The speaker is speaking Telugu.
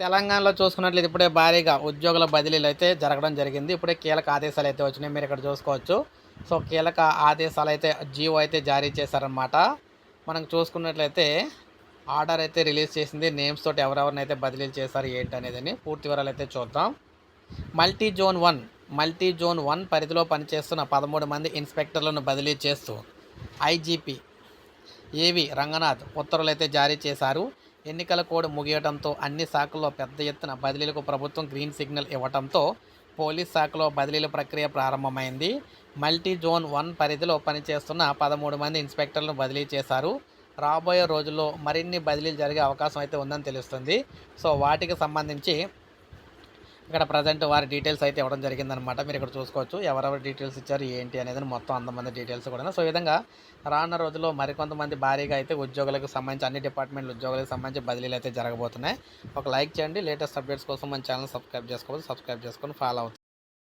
తెలంగాణలో చూసుకున్నట్లయితే ఇప్పుడే భారీగా ఉద్యోగుల బదిలీలు అయితే జరగడం జరిగింది. ఇప్పుడే కీలక ఆదేశాలు అయితే వచ్చినాయి. మీరు ఇక్కడ చూసుకోవచ్చు. సో కీలక ఆదేశాలు అయితే జియో అయితే జారీ చేశారనమాట మనం చూసుకున్నట్లయితే ఆర్డర్ అయితే రిలీజ్ చేసింది. నేమ్స్ తోటి ఎవరెవరినైతే బదిలీలు చేశారు ఏంటి అనేది పూర్తి వివరాలు అయితే చూద్దాం. Multi zone one multi zone one పరిధిలో పనిచేస్తున్న పదమూడు మంది ఇన్స్పెక్టర్లను బదిలీ చేస్తూ ఐజీపీ ఏవి రంగనాథ్ ఉత్తర్వులు అయితే జారీ చేశారు. ఎన్నికల కోడ్ ముగియడంతో అన్ని శాఖల్లో పెద్ద ఎత్తున బదిలీలకు ప్రభుత్వం గ్రీన్ సిగ్నల్ ఇవ్వడంతో పోలీస్ శాఖలో బదిలీల ప్రక్రియ ప్రారంభమైంది. మల్టీ జోన్ వన్ పరిధిలో పనిచేస్తున్న పదమూడు మంది ఇన్స్పెక్టర్లను బదిలీ చేశారు. రాబోయే రోజుల్లో మరిన్ని బదిలీలు జరిగే అవకాశం అయితే ఉందని తెలుస్తుంది. సో వాటికి సంబంధించి ఇక్కడ ప్రజెంట్ వారి డీటెయిల్స్ అయితే ఇవ్వడం జరిగిందనమాట మీరు ఇక్కడ చూసుకోవచ్చు ఎవరెవరు డీటెయిల్స్ ఇచ్చారు ఏంటి అనేది మొత్తం అంతమంది డీటెయిల్స్ కూడా. సో ఈ విధంగా రానున్న రోజుల్లో మరికొంతమంది భారీగా అయితే ఉద్యోగులకు సంబంధించి అన్ని డిపార్ట్మెంట్ల ఉద్యోగులకు సంబంధించి బదిలీలు అయితే జరగబోతున్నాయి. ఒక లైక్ చేయండి. లేటెస్ట్ అప్డేట్స్ కోసం మన ఛానల్ సబ్స్క్రైబ్ చేసుకోవాలి సబ్స్క్రైబ్ చేసుకొని ఫాలో అవుతుంది